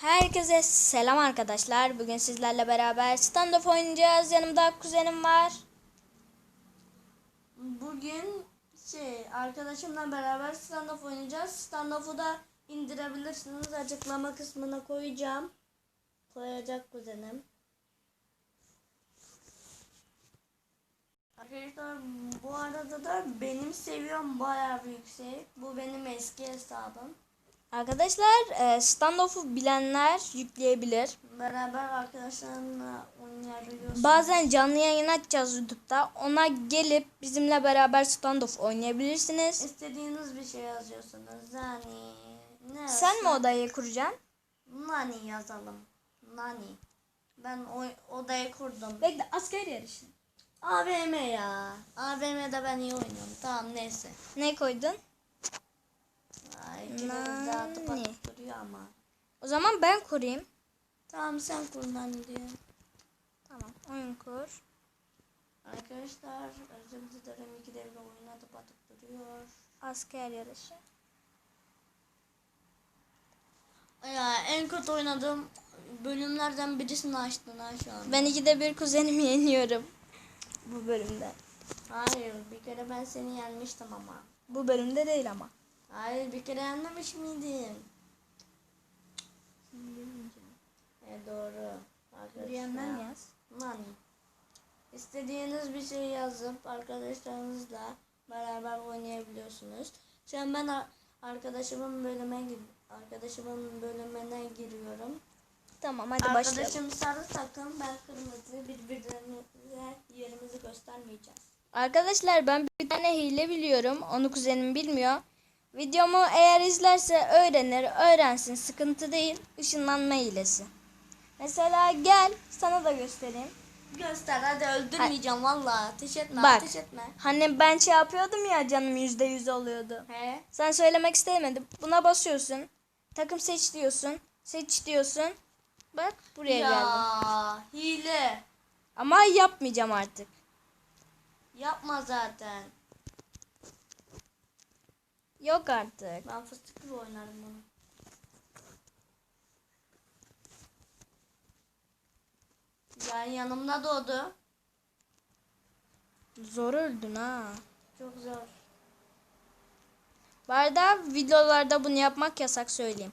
Herkese selam arkadaşlar. Bugün sizlerle beraber standoff oynayacağız. Yanımda kuzenim var. Bugün şey arkadaşımla beraber standoff oynayacağız. Standoff'u da indirebilirsiniz. Açıklama kısmına koyacağım. Koyacak kuzenim. Arkadaşlar bu arada da benim seviyem bayağı bir yüksek. Bu benim eski hesabım. Arkadaşlar e, standoff'u bilenler yükleyebilir. Beraber arkadaşlarımla oynayabiliyorsunuz. Bazen canlı yayın açacağız YouTube'da. Ona gelip bizimle beraber standoff oynayabilirsiniz. İstediğiniz bir şey yazıyorsunuz. Yani ne Sen mi odayı kuracaksın? Nani yazalım. Nani. Ben o odayı kurdum. Bekle asker yarışı. AVM ya. AVM'de ben iyi oynuyorum. Tamam neyse. Ne koydun? Ay, ikimiz de atıp Nani. atıp duruyor ama. O zaman ben kurayım. Tamam sen kur Nani diyor. Tamam oyun kur. Arkadaşlar özür dilerim iki devre oyun atıp atıp duruyor. Asker yarışı. Ya en kötü oynadığım bölümlerden birisini açtın ha şu an. Ben ikide bir kuzenimi yeniyorum. Bu bölümde. Hayır bir kere ben seni yenmiştim ama. Bu bölümde değil ama. Hayır bir kere yenmemiş miydim? E doğru. Arkadaşlar. yaz. Nani. İstediğiniz bir şey yazıp arkadaşlarınızla beraber oynayabiliyorsunuz. Şu an ben ar- arkadaşımın bölüme gir arkadaşımın bölümüne giriyorum. Tamam hadi başlayalım. Arkadaşım sarı takım, ben kırmızı. Birbirimize yerimizi göstermeyeceğiz. Arkadaşlar ben bir tane hile biliyorum. Onu kuzenim bilmiyor. Videomu eğer izlerse öğrenir. Öğrensin. Sıkıntı değil. Işınlanma hilesi. Mesela gel sana da göstereyim. Göster hadi öldürmeyeceğim valla. Ateş etme Bak. ateş etme. Hani ben şey yapıyordum ya canım yüzde yüz oluyordu. He? Sen söylemek istemedin. Buna basıyorsun. Takım seç diyorsun. Seç diyorsun. Bak buraya geldim. ya hile. Ama yapmayacağım artık. Yapma zaten. Yok artık. Ben fıstık gibi oynarım bunu. Yani yanımda doğdu. Zor öldün ha. Çok zor. Bu arada videolarda bunu yapmak yasak söyleyeyim.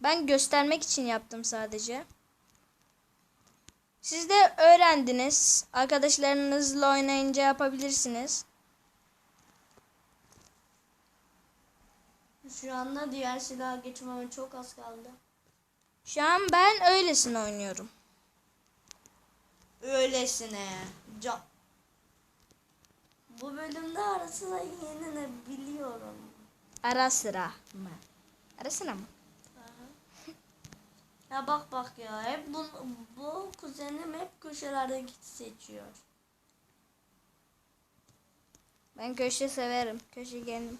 Ben göstermek için yaptım sadece. Siz de öğrendiniz. Arkadaşlarınızla oynayınca yapabilirsiniz. Şu anda diğer silaha geçmeme çok az kaldı. Şu an ben öylesine oynuyorum. Öylesine. Ca Bu bölümde arasına yenilebiliyorum. Ara sıra mı? Ara sıra mı? Ya bak bak ya hep bu, bu kuzenim hep köşelerde git seçiyor. Ben köşe severim. Köşe kendim.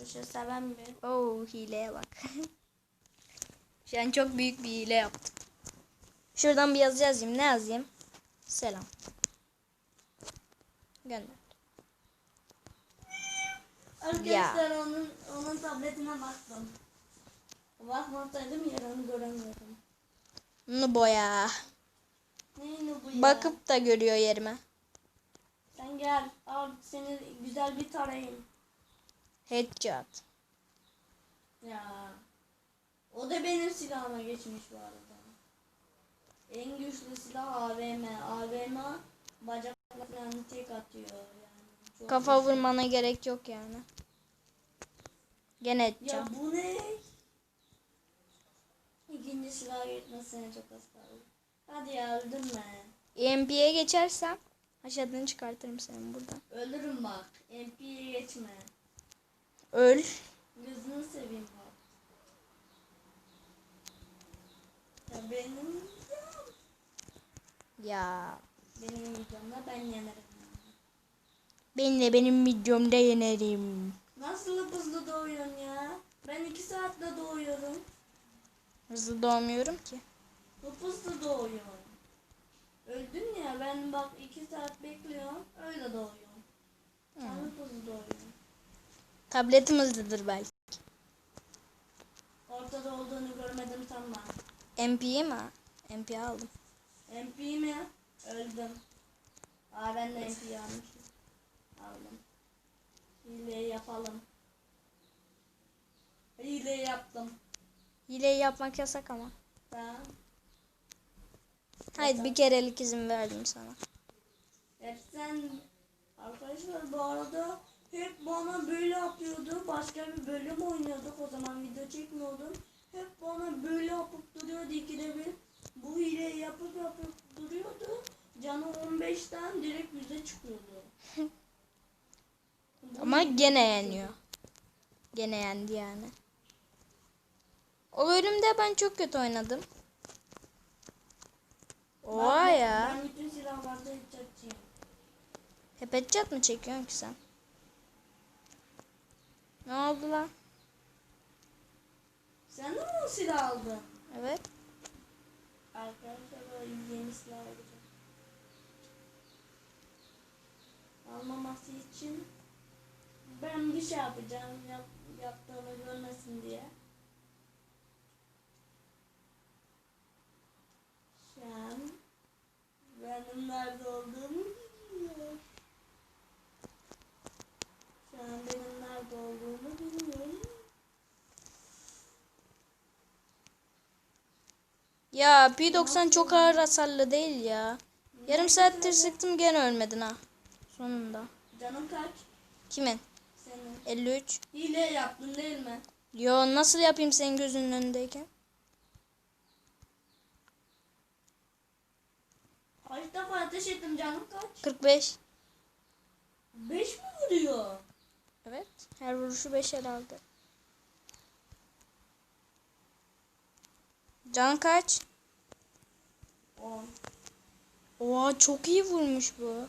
Köşe seven bir. Oo hileye bak. Şu an çok büyük bir hile yaptım. Şuradan bir yazı yazayım. Ne yazayım? Selam. Gönder. Arkadaşlar onun onun tabletine baktım. Bakmasaydım yarını göremiyordum. Bunu boya. Neyini bu ya? Bakıp da görüyor yerime. Sen gel al seni güzel bir tarayayım. Headshot. Ya. O da benim silahıma geçmiş bu arada. En güçlü silah AVM. AVM bacakla falan tek atıyor yani. Çok Kafa vurmana gerek yok yani. Gene Ya headshot. bu ne? İkinci silah gitmesine çok az kaldı. Hadi ya öldürme. EMP'ye geçersem aşağıdan çıkartırım seni buradan. Ölürüm bak. MP'ye geçme. Öl. Gözünü seveyim. Ya benim Ya. benim videomda ben yenerim. Ben de benim videomda yenerim. Nasıl hızlı doğuyorsun ya? Ben iki saatte doğuyorum. Hızlı doğmuyorum ki. Hızlı doğuyorum. Öldün ya ben bak iki saat bekliyorum. Öyle doğuyorum. Sen hıp hızlı doğuyorsun. Tabletim hızlıdır belki. Ortada olduğunu görmedim sanma. MP mi? MP aldım. MP mi? Öldüm. Aa ben de MP almışım. Aldım. Hile yapalım. Hile yaptım. Hileyi yapmak yasak ama. Tamam. Haydi bir kerelik izin verdim sana. Hep sen arkadaşlar bu arada hep bana böyle yapıyordu. Başka bir bölüm oynuyorduk. O zaman video çekmiyordum. Hep bana böyle yapıp duruyordu ikide bir. Bu hileyi yapıp yapıp duruyordu. Canı 15'ten direkt yüze çıkıyordu. Ama gene yeniyor. Gene yendi yani. O bölümde ben çok kötü oynadım. Oha ya. Ben bütün silahlarda hitçatçıyım. Hep headshot mı çekiyorsun ki sen? Ne oldu lan? Sen de mi o silah aldın? Evet. Arkadaşlar o yeni silah alacağım. Almaması için ben bir şey yapacağım yap, yaptığımı görmesin diye. Şu an benim nerede olduğumu bilmiyor. Şu an benim nerede olduğumu bilmiyorum. Ya P90 çok ağır hasarlı değil ya. Yarım saattir sıktım gene ölmedin ha. Sonunda. Canım kaç? Kimin? Senin. 53. Hile yaptın değil mi? Yo nasıl yapayım senin gözünün önündeyken? Kaç defa ateş ettim canım kaç? 45. 5 mi vuruyor? Evet. Her vuruşu 5 herhalde. Can kaç? 10. Oha çok iyi vurmuş bu.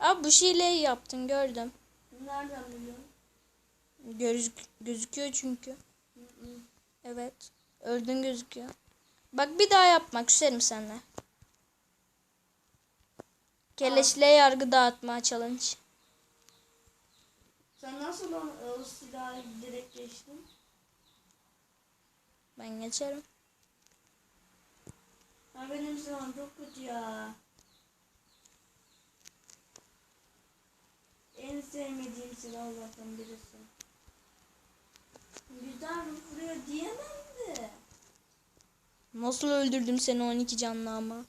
Abi bu şeyleyi yaptın gördüm. Nereden biliyorsun? Gözük gözüküyor çünkü. Hı hı. Evet. Öldün gözüküyor. Bak bir daha yapma küserim seninle. Keleşle yargı dağıtma challenge. Sen nasıl o, o silahı direkt geçtin? Ben geçerim. Ha benim silahım çok kötü ya. En sevmediğim silahlardan birisi. Güzel vuruyor diyemem de. Nasıl öldürdüm seni 12 canlı ama.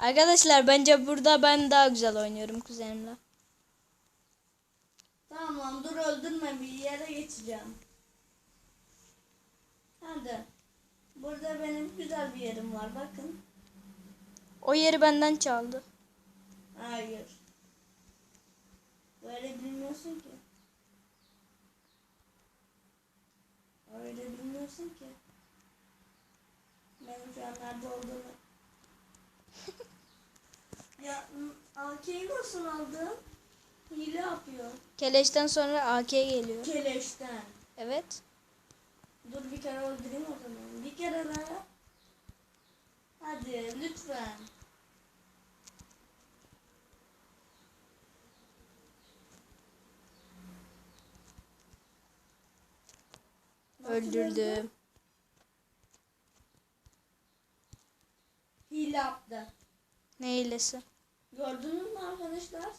Arkadaşlar bence burada ben daha güzel oynuyorum kuzenimle. Tamam dur öldürme bir yere geçeceğim. Hadi. Burada benim güzel bir yerim var bakın. O yeri benden çaldı. Hayır. Böyle bilmiyorsun ki. Öyle bilmiyorsun ki. Benim şu an nerede olduğumu. ya AK'yi nasıl aldın? Hile yapıyor. Keleşten sonra AK geliyor. Keleşten. Evet. Dur bir kere öldüreyim o zaman. Bir kere daha. Hadi lütfen. Öldürdüm. Hile yaptı. Ne hilesi? Gördünüz mü arkadaşlar?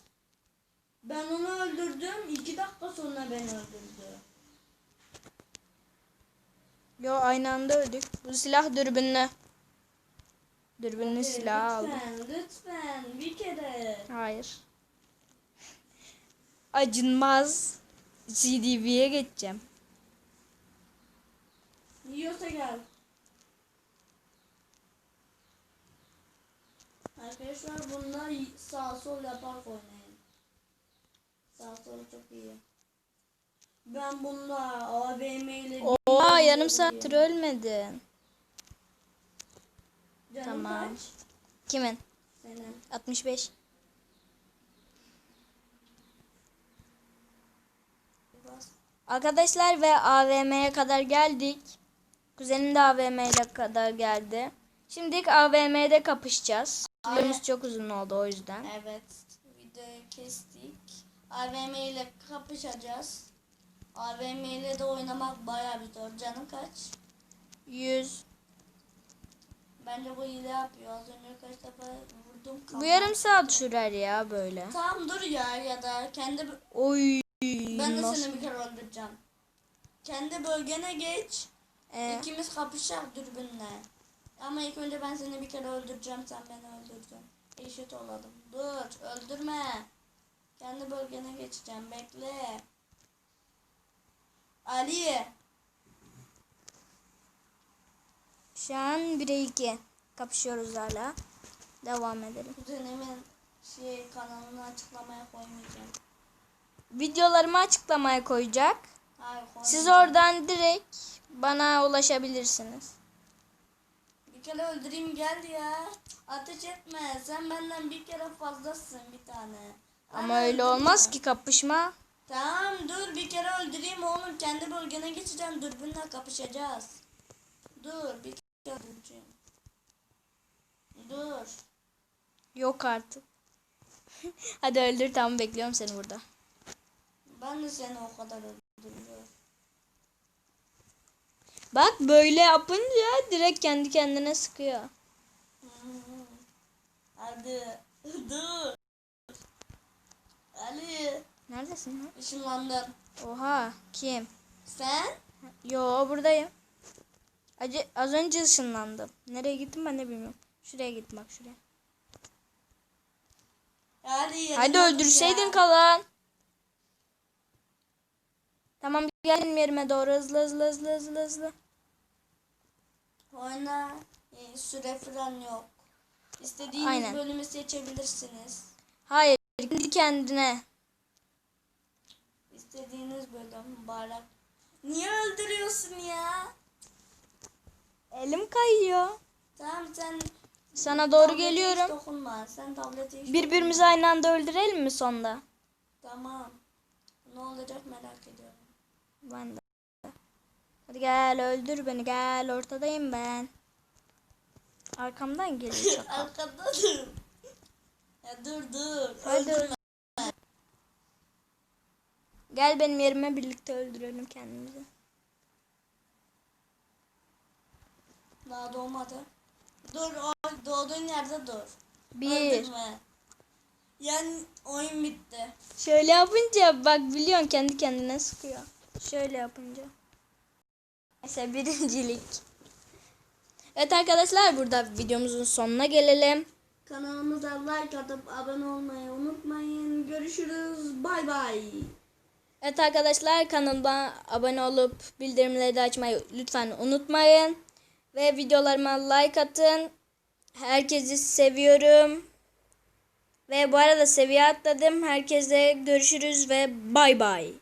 Ben onu öldürdüm. iki dakika sonra beni öldürdü. Yo aynı anda öldük. Bu silah dürbünlü. Dürbünlü Hadi, silah aldım. Lütfen, lütfen. Bir kere. Hayır. Acınmaz. CDV'ye geçeceğim. Yiyorsa gel. Arkadaşlar bunda y- sağ sol yaparak oynayın. Sağ sol çok iyi. Ben bunda AVM ile Oha yarım saattir ölmedin. Canım Tamam. kaç? Kimin? Senin. 65. Bas. Arkadaşlar ve AVM'ye kadar geldik. Kuzenim de AVM'ye kadar geldi. Şimdi AVM'de kapışacağız. Videomuz çok uzun oldu o yüzden. Evet. videoyu kestik. AVM ile kapışacağız. AVM ile de oynamak bayağı bir zor. Canım kaç? 100. Bence bu hile yapıyor. Az önce kaç defa vurdum. Bu yarım saat sürer ya böyle. Tamam dur ya ya da kendi Oy. ben de nasıl- seni bir kere öldüreceğim. Kendi bölgene geç. Ee, İkimiz kapışacak dürbünle. Ama ilk önce ben seni bir kere öldüreceğim sen beni öldürdün. Eşit olalım. Dur öldürme. Kendi bölgene geçeceğim bekle. Ali. şu an 1'e 2 kapışıyoruz hala. Devam edelim. Kuzenimin şey kanalını açıklamaya koymayacağım. Videolarımı açıklamaya koyacak. Hayır koymayacağım. Siz oradan direkt bana ulaşabilirsiniz. Bir kere öldüreyim gel ya. Ateş etme. Sen benden bir kere fazlasın bir tane. Ama Bana öyle olmaz ki kapışma. Tamam dur bir kere öldüreyim oğlum. Kendi bölgene geçeceğim. Dürbünle kapışacağız. Dur bir kere öldüreceğim. Dur. Yok artık. Hadi öldür tamam bekliyorum seni burada. Ben de seni o kadar öldürüyorum. Bak böyle yapınca direkt kendi kendine sıkıyor. Hmm. Hadi. Dur. Ali. Neredesin lan? Işınlandın. Oha kim? Sen? Yo buradayım. Acı, az önce ışınlandım. Nereye gittim ben de bilmiyorum. Şuraya gittim bak şuraya. Ali Hadi öldürseydin ya. kalan. Tamam gelin yerime doğru hızlı hızlı hızlı hızlı hızlı. Oyna. Ee, süre falan yok. İstediğiniz Aynen. bölümü seçebilirsiniz. Hayır kendi kendine. İstediğiniz bölüm barak. Niye öldürüyorsun ya? Elim kayıyor. Tamam sen Sana doğru tablete hiç geliyorum. dokunma. Sen tablete hiç Birbirimizi aynı anda öldürelim mi sonda? dokunma. Tamam. Ne olacak merak ediyorum. Ben de. Hadi gel öldür beni gel ortadayım ben. Arkamdan geliyor çakal. Arkada dur. Ya dur dur. Hadi Öldürme. Gel benim yerime birlikte öldürelim kendimizi. Daha doğmadı. Dur o doğduğun yerde dur. Bir. Öldürme. Yani oyun bitti. Şöyle yapınca bak biliyorsun kendi kendine sıkıyor. Şöyle yapınca. Neyse birincilik. Evet arkadaşlar burada videomuzun sonuna gelelim. Kanalımıza like atıp abone olmayı unutmayın. Görüşürüz. Bay bay. Evet arkadaşlar kanalıma abone olup bildirimleri de açmayı lütfen unutmayın. Ve videolarıma like atın. Herkesi seviyorum. Ve bu arada seviye atladım. Herkese görüşürüz ve bay bay.